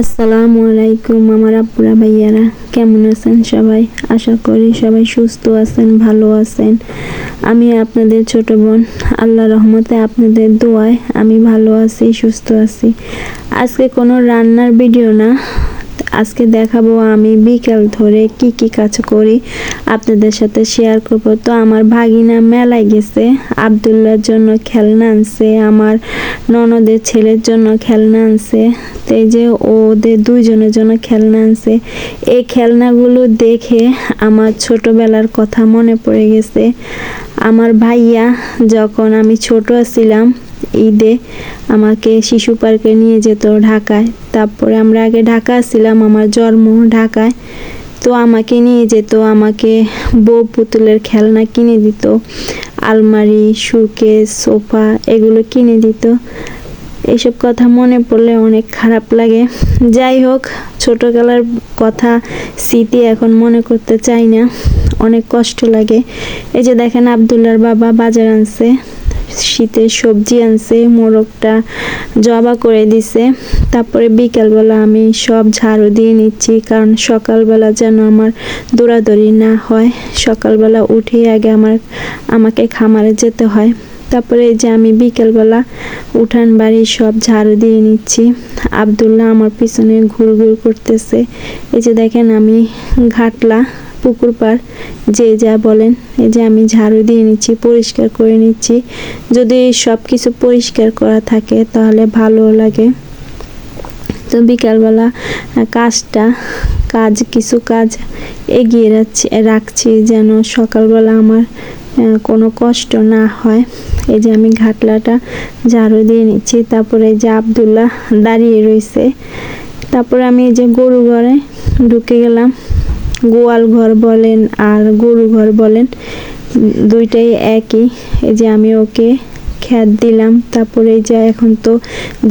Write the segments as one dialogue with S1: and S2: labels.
S1: আসসালামু আলাইকুম আমার আপুরা ভাইয়ারা, কেমন আছেন সবাই? আশা করি সবাই সুস্থ আছেন, ভালো আছেন। আমি আপনাদের ছোট বোন, আল্লাহ রহমতে আপনাদের দোয়ায় আমি ভালো আছি, সুস্থ আছি। আজকে কোনো রান্নার ভিডিও না আজকে দেখাবো আমি বিকেল ধরে কি কি কাজ করি। আপনাদের সাথে শেয়ার করব। তো আমার ভাগিনা মেলায় গেছে। আবদুল্লার জন্য খেলনা আনছে। আমার ননদের ছেলের জন্য খেলনা আনছে। তো এই যে ওদের দুইজনের জন্য খেলনা আনছে। এই খেলনাগুলো দেখে আমার ছোটবেলার কথা মনে পড়ে গেছে। আমার ভাইয়া যখন আমি ছোট ছিলাম ঈদে আমাকে শিশু পার্কে নিয়ে যেত ঢাকায়। তারপরে আমরা আগে ঢাকা ছিলাম, আমার জন্ম ঢাকায়। তো আমাকে নিয়ে যেত, আমাকে বউ পুতুলের খেলনা কিনে দিত, আলমারি সুকেস সোফা এগুলো কিনে দিত। এসব কথা মনে পড়লে অনেক খারাপ লাগে। যাই হোক, ছোটোবেলার কথা, স্মৃতি এখন মনে করতে চাই না। অনেক কষ্ট লাগে। এই যে দেখেন আবদুল্লার বাবা বাজার আনছে। শীতের সবজি আনছে, মোরগটা জবা করে দিছে। তারপরে বিকালবেলা আমি সব ঝাড়ু দিয়ে নিচ্ছি, কারণ সকালবেলা যেন আমার দৌড়াদৌড়ি না হয়। সকালবেলা উঠে আগে আমার, আমাকে খামারে যেতে হয়। তারপরে যে আমি বিকেলবেলা উঠান বাড়ি সব ঝাড়ু দিয়ে নিচ্ছি। আবদুল্লাহ আমার পিছনে ঘুর ঘুর করতেছে। এই যে দেখেন আমি ঘাটলা পুকুর পাড়, যে যা বলেন, এই যে আমি ঝাড়ু দিয়ে নিচ্ছি, পরিষ্কার করে নিচ্ছি। যদি সব কিছু পরিষ্কার করা থাকে, তাহলে ভালো লাগে। তো বিকালবেলা কাজটা, কাজ, কিছু কাজ এগিয়ে রাখছি রাখছি যেন সকালবেলা আমার কোনো কষ্ট না হয়। এই যে আমি ঘাটলাটা ঝাড়ু দিয়ে নিচ্ছি, তারপরে যে আবদুল্লাহ দাঁড়িয়ে রয়েছে। তারপরে আমি এই যে গরু ঘরে ঢুকে গেলাম। গোয়াল ঘর বলেন আর গরু ঘর বলেন, দুইটাই একই। এই যে আমি ওকে খ্যাত দিলাম, তারপরে এই যে এখন তো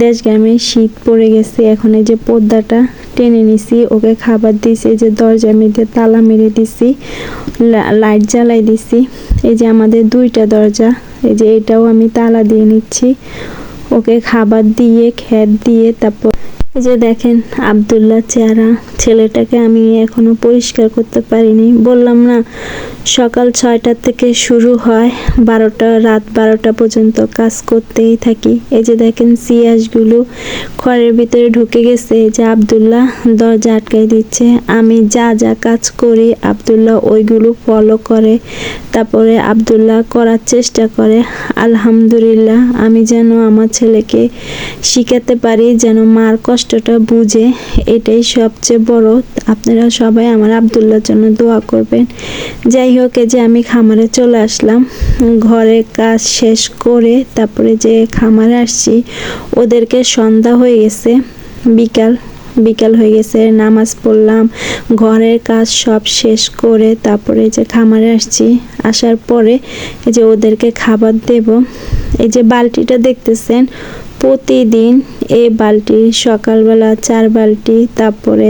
S1: দেশ গ্রামে শীত পড়ে গেছে, এখন এই যে পর্দাটা টেনে নিছি, ওকে খাবার দিছি যে দরজা মেঝে তালা মেরে দিছি লাইট জ্বালাই দিছি। এই যে আমাদের দুইটা দরজা, এই যে এটাও আমি তালা দিয়ে নিচ্ছি। ওকে খাবার দিয়ে, খ্যাত দিয়ে তারপর এই যে দেখেন আবদুল্লাহ চেহারা, ছেলেটাকে আমি এখনও পরিষ্কার করতে পারিনি। বললাম, না, সকাল ছয়টা থেকে শুরু হয়, বারোটা, রাত বারোটা পর্যন্ত কাজ করতেই থাকি। এই যে দেখেন, সিয়াসগুলো খড়ের ভিতরে ঢুকে গেছে। এই যে আবদুল্লাহ দরজা আটকাই দিচ্ছে। আমি যা যা কাজ করি, আবদুল্লাহ ওইগুলো ফলো করে, তারপরে আবদুল্লাহ করার চেষ্টা করে। আলহামদুলিল্লাহ, আমি যেন আমার ছেলেকে শিখাতে পারি, যেন মার কষ্টটা বুঝে এটাই সবচেয়ে বড়। আপনারা সবাই আমার আবদুল্লার জন্য দোয়া করবেন। যাই হোক যে আমি খামারে চলে আসলাম। ঘরে কাজ শেষ করে তারপরে যে খামারে আসছি, ওদেরকে সন্ধ্যা হয়ে গেছে, বিকাল বিকাল হয়ে গেছে, নামাজ পড়লাম, ঘরের কাজ সব শেষ করে তারপরে যে খামারে আসছি। আসার পরে এই যে ওদেরকে খাবার দেব। এই যে বালতিটা দেখতেছেন প্রতিদিন এই বালতি, সকালবেলা চার বালতি, তারপরে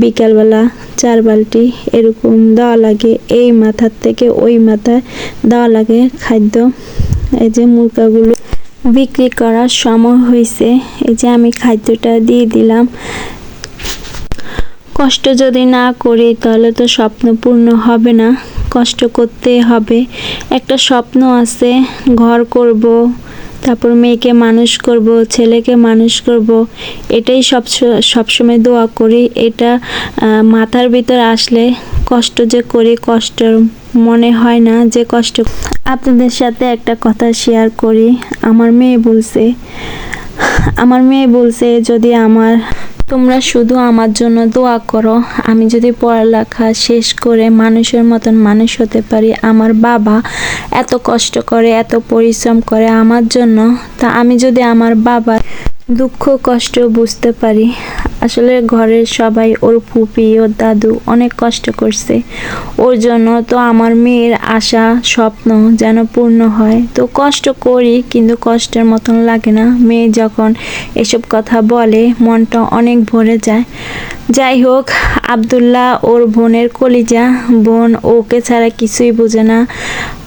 S1: বিকালবেলা চার বালতি এরকম দেওয়া লাগে। এই মাথার থেকে ওই মাথায় দেওয়া লাগে খাদ্য। এই যে মুরগাগুলো বিক্রি করার সময় হয়েছে, এই যে আমি খাদ্যটা দিয়ে দিলাম। কষ্ট যদি না করি, তাহলে তো স্বপ্ন পূর্ণ হবে না। কষ্ট করতে হবে। একটা স্বপ্ন আছে, ঘর করব তারপর মেয়েকে মানুষ করব, ছেলেকে মানুষ করব, এটাই সব সবসময় দোয়া করি। এটা মাথার ভিতর আসলে কষ্ট যে করি, কষ্ট মনে হয় না যে কষ্ট। আপনাদের সাথে একটা কথা শেয়ার করি। আমার মেয়ে বলছে, আমার মেয়ে বলছে যদি আমার তোমরা শুধু আমার জন্য দোয়া করো। আমি যদি পড়ালেখা শেষ করে মানুষের মতন মানুষ হতে পারি, আমার বাবা এত কষ্ট করে, এত পরিশ্রম করে আমার জন্য, তা আমি যদি আমার বাবার দুঃখ, কষ্ট বুঝতে পারি। আসলে ঘরের সবাই ওর ফুপি, ওর দাদু অনেক কষ্ট করছে। ওর জন্য তো আমার মেয়ের আশা, স্বপ্ন যেন পূর্ণ হয়। তো কষ্ট করি, কিন্তু কষ্টের মতন লাগে না। মেয়ে যখন এসব কথা বলে, মনটা অনেক ভরে যায়। যাই হোক, আবদুল্লাহ ওর বোনের কলিজা। বোন ওকে ছাড়া কিছুই বোঝে না।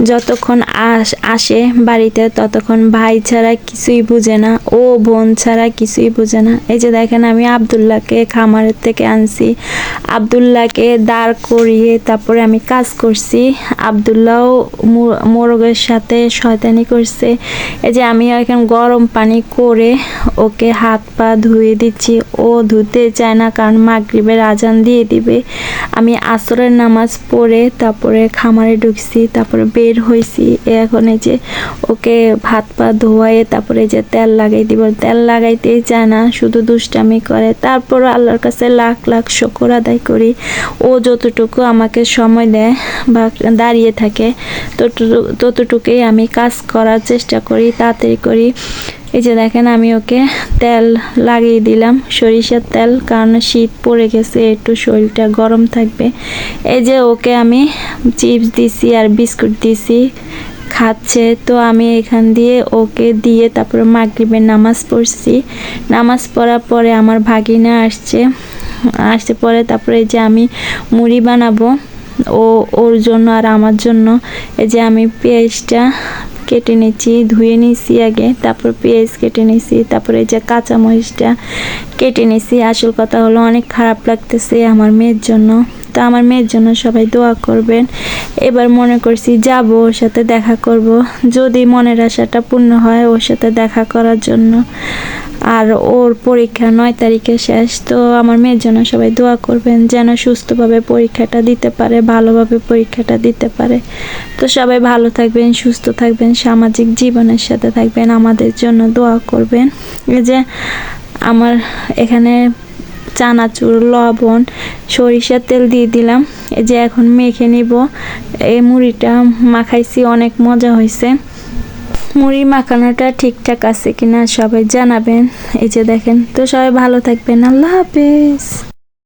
S1: যতক্ষণ আস আসে বাড়িতে, ততক্ষণ ভাই ছাড়া কিছুই বুঝে না। ও বোন ছাড়া কিছুই বুঝে না। এই যে দেখেন আমি আবদুল্লাহ আবদুল্লাহকে খামারের থেকে আনছি। আবদুল্লাহকে দাঁড় করিয়ে তারপরে আমি কাজ করছি। আবদুল্লাহও মোরগের সাথে শয়তানি করছে। এই যে আমি এখন গরম পানি করে ওকে হাত পা ধুয়ে দিচ্ছি। ও ধুতে চায় না কারণ মাগরিবের আজান দিয়ে দিবে। আমি আসরের নামাজ পড়ে তারপরে খামারে ঢুকছি, তারপরে বের হয়েছি এখন এই যে ওকে ভাত পা ধোয়ায়ে তারপরে যে তেল লাগাই দিব। তেল লাগাইতেই চায় না, শুধু দুষ্টামি করে। তারপরও আল্লাহর কাছে লাখ লাখ শুকর আদায় করি। ও যতটুকু আমাকে সময় দেয় বা দাঁড়িয়ে থাকে, ততটুকু, ততটুকুই আমি কাজ করার চেষ্টা করি, তাড়াতাড়ি করি। এই যে দেখেন আমি ওকে তেল লাগিয়ে দিলাম, সরিষার তেল, কারণ শীত পড়ে গেছে, একটু শরীরটা গরম থাকবে। এই যে ওকে আমি চিপস দিছি আর বিস্কুট দিছি খাচ্ছে, তো আমি এখান দিয়ে ওকে দিয়ে তারপরে মাগরিবের নামাজ পড়ছি। নামাজ পড়ার পরে আমার ভাগিনা আসছে। আসতে পরে তারপরে যে আমি মুড়ি বানাবো, ও, ওর জন্য আর আমার জন্য এই যে আমি পেঁয়াজটা কেটে নিচ্ছি, ধুয়ে নিছি আগে, তারপর পেঁয়াজ কেটে নিছি তারপরে এই যে কাঁচা মরিচটা কেটে নিছি আসল কথা হলো অনেক খারাপ লাগতেছে আমার মেয়ের জন্য। তো আমার মেয়ের জন্য সবাই দোয়া করবেন। এবার মনে করছি যাব, ওর সাথে দেখা করব। যদি মনের আশাটা পূর্ণ হয় ওর সাথে দেখা করার জন্য। আর ওর পরীক্ষা নয় তারিখে শেষ, তো আমার মেয়ের জন্য সবাই দোয়া করবেন যেন সুস্থভাবে পরীক্ষাটা দিতে পারে, ভালোভাবে পরীক্ষাটা দিতে পারে। তো সবাই ভালো থাকবেন, সুস্থ থাকবেন, সামাজিক জীবনের সাথে থাকবেন, আমাদের জন্য দোয়া করবেন। এই যে আমার এখানে চানাচুর, লবণ, সরিষার তেল দিয়ে দিলাম। এই যে এখন মেখে নিব। এই মুড়িটা মাখাইছি, অনেক মজা হয়েছে মুড়ি মাখানোটা ঠিকঠাক আছে কিনা সবাই জানাবেন। এই যে দেখেন, তো সবাই ভালো থাকবেন। আল্লাহ হাফেজ।